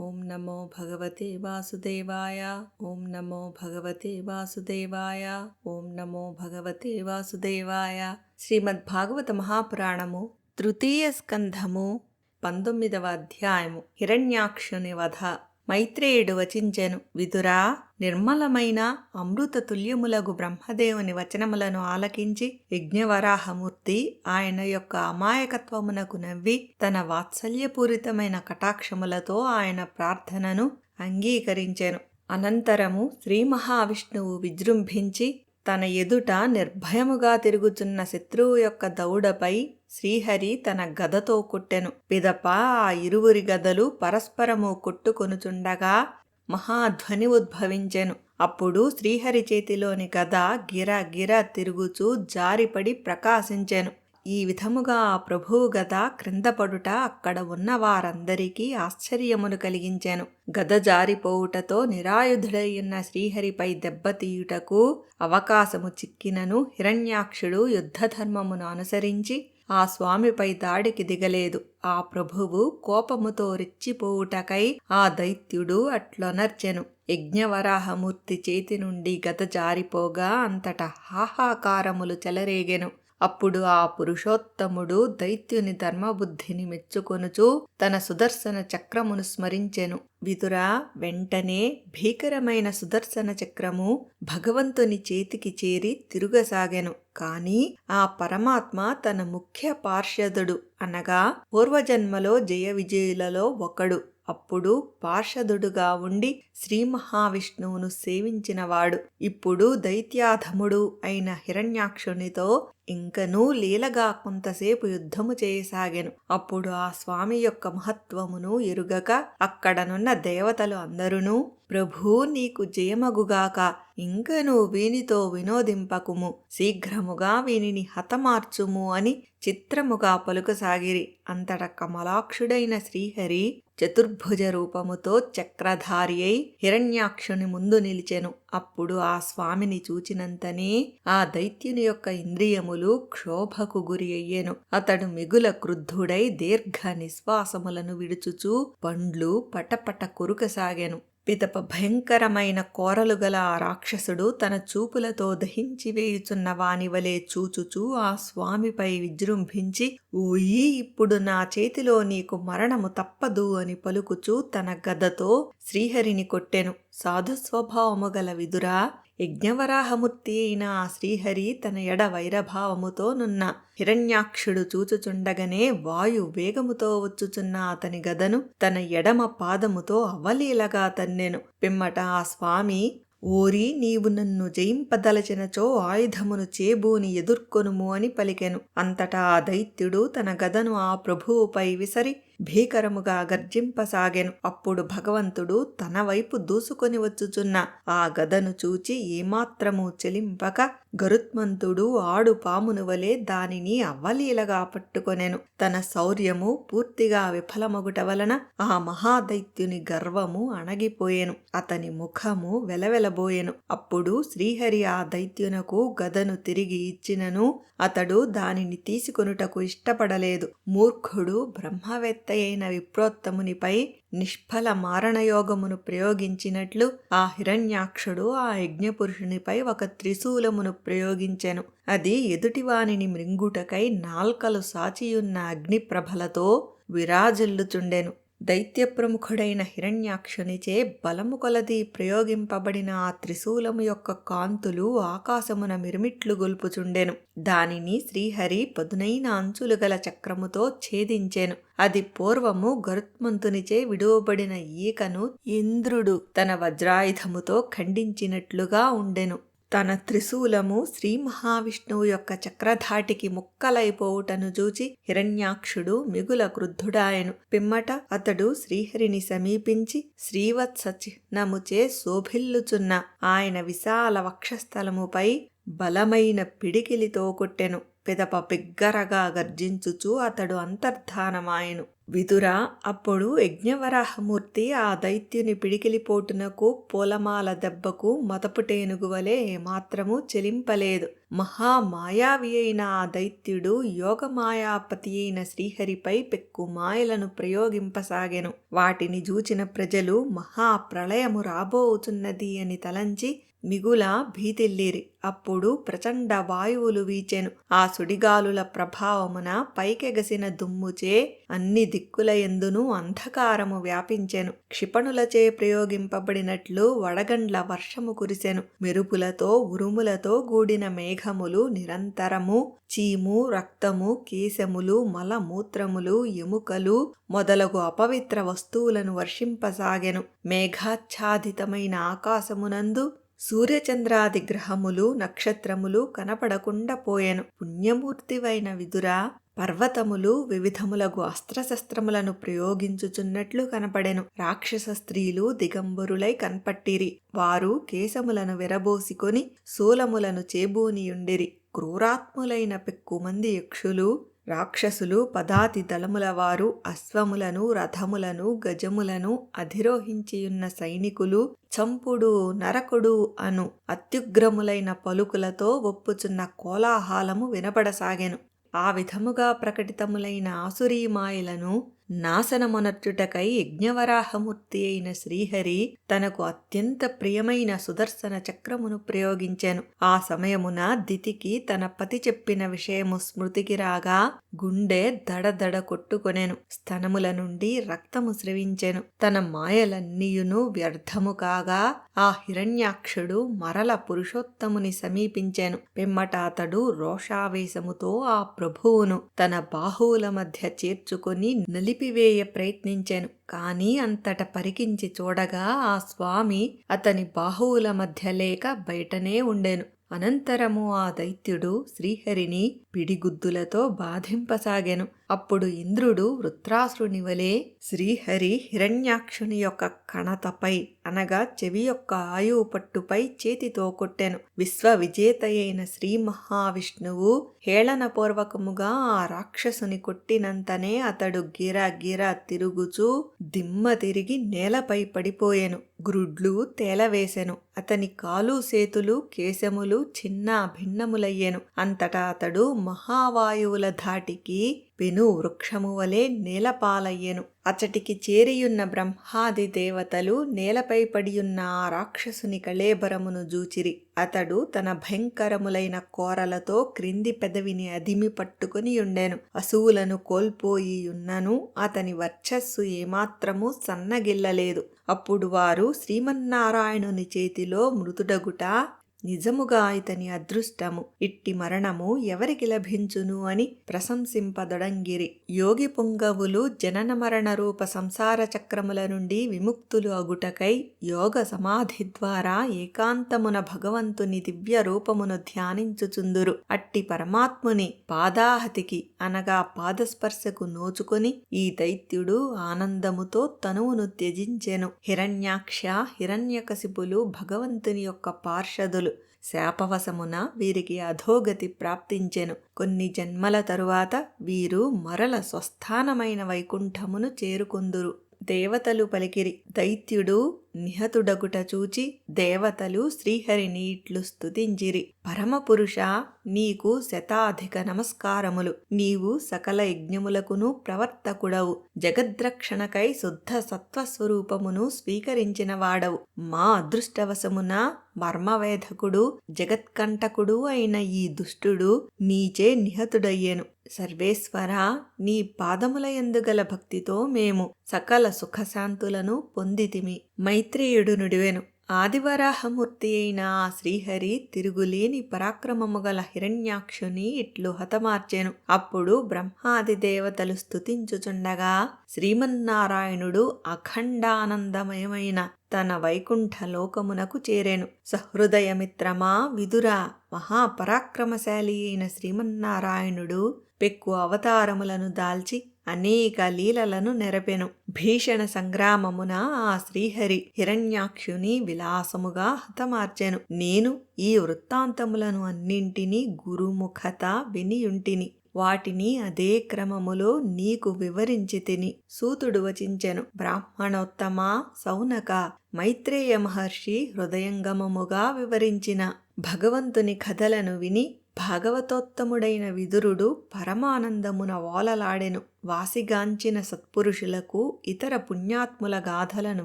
ఓం నమో భగవతే వాసుదేవాయ. ఓం నమో భగవతే వాసుదేవాయ. ఓం నమో భగవతే వాసుదేవాయ. శ్రీమద్ భాగవత మహాపురాణము తృతీయ స్కంధము పంతొమ్మిదవ అధ్యాయము హిరణ్యాక్షుని వధ మైత్రేయుడు వచించెను. విదురా నిర్మలమైన అమృత తుల్యములగు బ్రహ్మదేవుని వచనములను ఆలకించి యజ్ఞవరాహమూర్తి ఆయన యొక్క అమాయకత్వమునకు నవ్వి తన వాత్సల్యపూరితమైన కటాక్షములతో ఆయన ప్రార్థనను అంగీకరించెను. అనంతరము శ్రీ మహావిష్ణువు విజృంభించి తన ఎదుట నిర్భయముగా తిరుగుచున్న శత్రువు యొక్క దౌడపై శ్రీహరి తన గదతో కొట్టెను. పిదప ఆ ఇరువురి గదలు పరస్పరము కొట్టుకొనుచుండగా మహాధ్వని ఉద్భవించెను. అప్పుడు శ్రీహరి చేతిలోని గద గిర గిర తిరుగుచూ జారిపడి ప్రకాశించెను. ఈ విధముగా ప్రభువు గద క్రిందపడుట అక్కడ ఉన్న వారందరికీ ఆశ్చర్యమును కలిగించాను. గద జారిపోవుటతో నిరాయుధుడైయున్న శ్రీహరిపై దెబ్బతీయుటకు అవకాశము చిక్కినను హిరణ్యాక్షుడు యుద్ధధర్మమును అనుసరించి ఆ స్వామిపై దాడికి దిగలేదు. ఆ ప్రభువు కోపముతో రెచ్చిపోవుటకై ఆ దైత్యుడు అట్లొనర్చెను. యజ్ఞవరాహమూర్తి చేతి నుండి గత జారిపోగా అంతట హాహాకారములు చెలరేగెను. అప్పుడు ఆ పురుషోత్తముడు దైత్యుని ధర్మబుద్ధిని మెచ్చుకొనుచు తన సుదర్శన చక్రమును స్మరించెను. విదురా వెంటనే భీకరమైన సుదర్శన చక్రము భగవంతుని చేతికి చేరి తిరుగసాగెను. కాని ఆ పరమాత్మ తన ముఖ్య పార్షదుడు అనగా పూర్వజన్మలో జయ విజయులలో ఒకడు. అప్పుడు పార్షదుడుగా ఉండి శ్రీ మహావిష్ణువును సేవించినవాడు. ఇప్పుడు దైత్యాధముడు అయిన హిరణ్యాక్షునితో ఇంకనూ లీలగా కొంతసేపు యుద్ధము చేయసాగాను. అప్పుడు ఆ స్వామి యొక్క మహత్వమును ఎరుగక అక్కడనున్న దేవతలు అందరునూ ప్రభూ నీకు జయమగుగాక. ఇంకను వీనితో వినోదింపకుము. శీఘ్రముగా వీనిని హతమార్చుము అని చిత్రముగా పలుకసాగిరి. అంతట కమలాక్షుడైన శ్రీహరి చతుర్భుజ రూపముతో చక్రధారి అయి హిరణ్యాక్షుని ముందు నిలిచెను. అప్పుడు ఆ స్వామిని చూచినంతనే ఆ దైత్యుని యొక్క ఇంద్రియములు క్షోభకు గురి అయ్యేను. అతడు మిగుల క్రుద్ధుడై దీర్ఘ నిశ్వాసములను విడుచుచూ పండ్లు పటపట కొరుకసాగాను. పితప భయంకరమైన కోరలు గల ఆ రాక్షసుడు తన చూపులతో దహించి వేయుచున్న వాని వలె చూచుచూ ఆ స్వామిపై విజృంభించి ఓయి ఇప్పుడు నా చేతిలో నీకు మరణము తప్పదు అని పలుకుచూ తన గదతో శ్రీహరిని కొట్టెను. సాధుస్వభావము గల విదురా యజ్ఞవరాహమూర్తి అయిన ఆ శ్రీహరి తన ఎడ వైరభావముతో నున్న. హిరణ్యాక్షుడు చూచుచుండగనే వాయు వేగముతో వచ్చుచున్న అతని గదను తన ఎడమ పాదముతో అవలీలగా తన్నెను. పిమ్మట ఆ స్వామి ఓరి నీవు నన్ను జయింపదలచినచో ఆయుధమును చేబూని ఎదుర్కొనుము అని పలికెను. అంతటా ఆ దైత్యుడు తన గదను ఆ ప్రభువుపై విసరి భీకరముగా గర్జింపసాగెను. అప్పుడు భగవంతుడు తన వైపు దూసుకొని వచ్చుచున్న ఆ గదను చూచి ఏమాత్రము చెలింపక గరుత్మంతుడు ఆడు పామును వలె దానిని అవ్వలీలగా పట్టుకొనెను. తన శౌర్యము పూర్తిగా విఫలమగుట వలన ఆ మహాదైత్యుని గర్వము అణగిపోయెను. అతని ముఖము వెలవెలబోయెను. అప్పుడు శ్రీహరి ఆ దైత్యునకు గదను తిరిగి ఇచ్చినను. అతడు దానిని తీసుకొనుటకు ఇష్టపడలేదు. మూర్ఖుడు బ్రహ్మవేత్త అయిన విప్రోత్తమునిపై నిష్ఫల మారణయోగమును ప్రయోగించినట్లు ఆ హిరణ్యాక్షుడు ఆ యజ్ఞపురుషునిపై ఒక త్రిశూలమును ప్రయోగించెను. అది ఎదుటివానిని మృంగుటకై నాల్కలు సాచియున్న అగ్నిప్రభలతో విరాజిల్లుచుండెను. దైత్య ప్రముఖుడైన హిరణ్యాక్షునిచే బలము కొలది ప్రయోగింపబడిన ఆ త్రిశూలము యొక్క కాంతులు ఆకాశమున మిరుమిట్లు గొల్పుచుండెను. దానిని శ్రీహరి పదునైన అంచులు గల చక్రముతో ఛేదించెను. అది పూర్వము గరుత్మంతునిచే విడువబడిన ఈకను ఇంద్రుడు తన వజ్రాయుధముతో ఖండించినట్లుగా ఉండెను. తన త్రిశూలము శ్రీ మహావిష్ణువు యొక్క చక్రధాటికి ముక్కలైపోవుటను చూచి హిరణ్యాక్షుడు మిగుల క్రుద్ధుడాయను. పిమ్మట అతడు శ్రీహరిని సమీపించి శ్రీవత్స చిహ్నముచే శోభిల్లుచున్న ఆయన విశాల వక్షస్థలముపై బలమైన పిడికిలితో కొట్టెను పిదప బిగ్గరగా గర్జించుచు అతడు అంతర్ధానమాయను. విదుర అప్పుడు యజ్ఞవరాహమూర్తి ఆ దైత్యుని పిడికిలిపోటునకు పూలమాల దెబ్బకు మతపుటేనుగు వలె ఏమాత్రము చెలింపలేదు. మహామాయావి అయిన ఆ దైత్యుడు యోగమాయాపతి అయిన శ్రీహరిపై పెక్కు మాయలను ప్రయోగింపసాగెను. వాటిని జూచిన ప్రజలు మహాప్రళయము రాబోతున్నది అని తలంచి మిగుల భీతిల్లిరి. అప్పుడు ప్రచండ వాయువులు వీచెను. ఆ సుడిగాలుల ప్రభావమున పైకెగసిన దుమ్ముచే అన్ని దిక్కుల ఎందును అంధకారము వ్యాపించెను. క్షిపణులచే ప్రయోగింపబడినట్లు వడగండ్ల వర్షము కురిసెను. మెరుపులతో ఉరుములతో కూడిన మేఘములు నిరంతరము చీము రక్తము కేశములు మలమూత్రములు ఎముకలు మొదలగు అపవిత్ర వస్తువులను వర్షింపసాగెను. మేఘాచ్ఛాదితమైన ఆకాశమునందు సూర్యచంద్రాది గ్రహములు నక్షత్రములు కనపడకుండా పోయెను. పుణ్యమూర్తివైన విదురా పర్వతములు వివిధములగు అస్త్రశస్త్రములను ప్రయోగించుచున్నట్లు కనపడెను. రాక్షస స్త్రీలు దిగంబరులై కనపట్టిరి. వారు కేశములను విరబోసుకొని శూలములను చేబూనియుండిరి. క్రూరాత్ములైన పెక్కుమంది యక్షులు రాక్షసులు పదాతి దళముల వారు అశ్వములను రథములను గజములను అధిరోహించియున్న సైనికులు చంపుడు నరకుడు అను అత్యుగ్రములైన పలుకులతో ఒప్పుచున్న కోలాహలము వినపడసాగెను. ఆ విధముగా ప్రకటితములైన ఆసురీమాయలను నాశనమొనర్చుటకై యజ్ఞవరాహమూర్తి అయిన శ్రీహరి తనకు అత్యంత ప్రియమైన సుదర్శన చక్రమును ప్రయోగించాను. ఆ సమయమున దితికి తన పతి చెప్పిన విషయము స్మృతికి రాగా గుండె దడదడ కొట్టుకొనెను. స్తనముల నుండి రక్తము స్రవించెను. తన మాయలన్నీయును వ్యర్థము కాగా ఆ హిరణ్యాక్షుడు మరల పురుషోత్తముని సమీపించాను. పిమ్మట అతడు రోషావేశముతో ఆ ప్రభువును తన బాహువుల మధ్య చేర్చుకొని నలిపివేయ ప్రయత్నించాను. కానీ అంతట పరికించి చూడగా ఆ స్వామి అతని బాహువుల మధ్య లేక బయటనే ఉండెను. అనంతరము ఆ దైత్యుడు శ్రీహరిని పిడిగుద్దులతో బాధింపసాగెను. అప్పుడు ఇంద్రుడు వృత్రాసురుని వలె శ్రీహరి హిరణ్యాక్షుని యొక్క కణతపై అనగా చెవి యొక్క ఆయువు పట్టుపై చేతితో కొట్టెను. విశ్వ విజేతయైన శ్రీ మహావిష్ణువు హేళనపూర్వకముగా ఆ రాక్షసుని కొట్టినంతనే అతడు గిరా గిరా తిరుగుచూ దిమ్మ తిరిగి నేలపై పడిపోయెను. గ్రుడ్లు తేలవేసెను. అతని కాలు సేతులు కేశములు చిన్న భిన్నములయ్యెను. అంతటా అతడు మహావాయువుల ధాటికి పెను వృక్షము వలె నేలపాలయ్యెను. అచటికి చేరియున్న బ్రహ్మాది దేవతలు నేలపై పడియున్న ఆ రాక్షసుని కళేబరమును జూచిరి. అతడు తన భయంకరములైన కోరలతో క్రింది పెదవిని అదిమి పట్టుకుని ఉండెను. అసువులను కోల్పోయి ఉన్నను అతని వర్చస్సు ఏమాత్రము సన్నగిల్లలేదు. అప్పుడు వారు శ్రీమన్నారాయణుని చేతిలో మృతుడగుట నిజముగా ఇతని అదృష్టము. ఇట్టి మరణము ఎవరికి లభించును అని ప్రశంసింపదొడంగిరి. యోగి పుంగవులు జనన మరణ రూప సంసార చక్రముల నుండి విముక్తులు అగుటకై యోగ సమాధి ద్వారా ఏకాంతమున భగవంతుని దివ్య రూపమును ధ్యానించుచుందురు. అట్టి పరమాత్ముని పాదాహతికి అనగా పాదస్పర్శకు నోచుకొని ఈ దైత్యుడు ఆనందముతో తనువును త్యజించెను. హిరణ్యాక్ష హిరణ్యకశిపులు భగవంతుని యొక్క పార్షదులు. శాపవశమున వీరికి అధోగతి ప్రాప్తించెను. కొన్ని జన్మల తరువాత వీరు మరల స్వస్థానమైన వైకుంఠమును చేరుకుందురు. దేవతలు పలికిరి. దైత్యుడు నిహతుడగుట చూచి దేవతలు శ్రీహరిని ఇట్లు స్తుతించిరి. పరమపురుష నీకు శతాధిక నమస్కారములు. నీవు సకల యజ్ఞములకును ప్రవర్తకుడవు. జగద్రక్షణకై శుద్ధ సత్వస్వరూపమును స్వీకరించిన వాడవు. మా అదృష్టవశమున మర్మవేధకుడు జగత్కంటకుడు అయిన ఈ దుష్టుడు నీచే నిహతుడయ్యెను. సర్వేశ్వర నీ పాదముల ఎందుగల భక్తితో మేము సకల సుఖశాంతులను పొందితిమి. మైత్రేయుడు నుడివెను. ఆదివరాహమూర్తి అయిన ఆ శ్రీహరి తిరుగులేని పరాక్రమము గల హిరణ్యాక్షుని ఇట్లు హతమార్చెను. అప్పుడు బ్రహ్మాది దేవతలు స్తుతించుచుండగా శ్రీమన్నారాయణుడు అఖండానందమయమైన తన వైకుంఠ లోకమునకు చేరెను. సహృదయమిత్రమా విదురా మహాపరాక్రమశాలి అయిన శ్రీమన్నారాయణుడు పెక్కు అవతారములను దాల్చి అనేక లీలలను నెరపెను. భీషణ సంగ్రామమున ఆ శ్రీహరి హిరణ్యాక్షుని విలాసముగా హతమార్చెను. నేను ఈ వృత్తాంతములను అన్నింటినీ గురుముఖత వినియుంటిని. వాటిని అదే క్రమములో నీకు వివరించి తిని సూతుడు వచించెను. బ్రాహ్మణోత్తమ సౌనక మైత్రేయ మహర్షి హృదయంగమముగా వివరించిన భగవంతుని కథలను విని భాగవతోత్తముడైన విదురుడు పరమానందమున ఓలలాడెను వాసిగాంచిన సత్పురుషులకు ఇతర పుణ్యాత్ముల గాథలను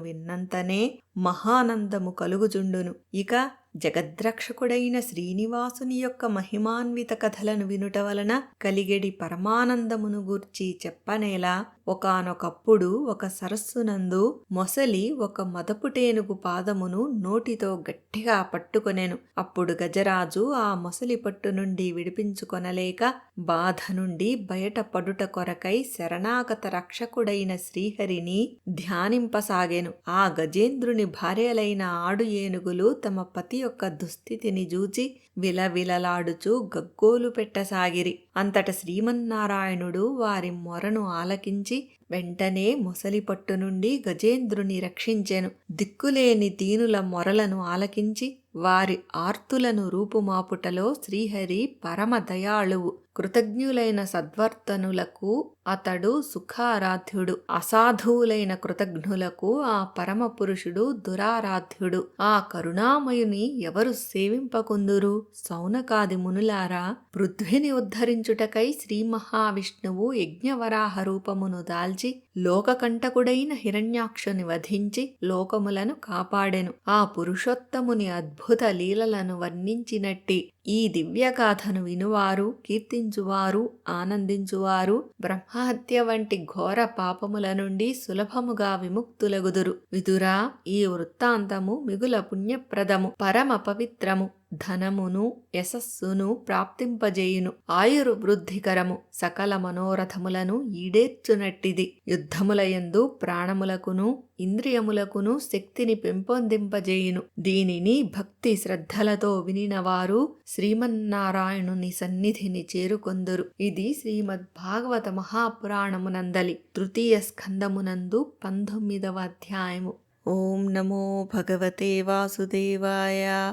విన్నంతనే మహానందము కలుగుచుండును. ఇక జగద్రక్షకుడైన శ్రీనివాసుని యొక్క మహిమాన్విత కథలను వినుట వలన కలిగెడి పరమానందమును గూర్చి చెప్పనేలా ఒకానొకప్పుడు ఒక సరస్సునందు మొసలి ఒక మదపుటేనుగు పాదమును నోటితో గట్టిగా పట్టుకొనెను. అప్పుడు గజరాజు ఆ మొసలి పట్టు నుండి విడిపించుకొనలేక బాధ నుండి బయట పడుట కొరకై శరణాగత రక్షకుడైన శ్రీహరిని ధ్యానింపసాగెను. ఆ గజేంద్రుని భార్యలైన ఆడు ఏనుగులు తమ పతి యొక్క దుస్థితిని చూచి విలవిలలాడుచూ గగ్గోలు పెట్టసాగిరి. అంతట శ్రీమన్నారాయణుడు వారి మొరను ఆలకించి వెంటనే మొసలి పట్టు నుండి గజేంద్రుని రక్షించెను. దిక్కులేని దీనుల మొరలను ఆలకించి వారి ఆర్తులను రూపుమాపుటలో శ్రీహరి పరమ దయాళువు. కృతజ్ఞులైన సద్వర్తనులకు అతడు సుఖారాధ్యుడు అసాధువులైన కృతజ్ఞులకు ఆ పరమ పురుషుడు దురారాధ్యుడు. ఆ కరుణామయుని ఎవరు సేవింపకుందురు? సౌనకాది మునులారా పృథ్విని ఉద్ధరించుటకై శ్రీ మహావిష్ణువు యజ్ఞవరాహ రూపమును దాల్చి లోకకంటకుడైన హిరణ్యాక్షుని వధించి లోకములను కాపాడెను. ఆ పురుషోత్తముని అద్భుత లీలలను వర్ణించినట్టి ఈ దివ్యగాథను వినువారు కీర్తించువారు ఆనందించువారు బ్రహ్మహత్య వంటి ఘోర పాపముల నుండి సులభముగా విముక్తులగుదురు. విదురా ఈ వృత్తాంతము మిగుల పుణ్యప్రదము పరమ పవిత్రము. ధనమును యశస్సును ప్రాప్తింపజేయును. ఆయుర్వృద్ధికరము సకల మనోరథములను ఈడేర్చునట్టిది. యుద్ధములయందు ప్రాణములకును ఇంద్రియములకును శక్తిని పెంపొందింపజేయును. దీనిని భక్తి శ్రద్ధలతో వినినవారు శ్రీమన్నారాయణుని సన్నిధిని చేరుకొందురు. ఇది శ్రీమద్భాగవత మహాపురాణమునందలి. తృతీయ స్కందమునందు పంతొమ్మిదవ అధ్యాయము. ఓం నమో భగవతే వాసుదేవాయ.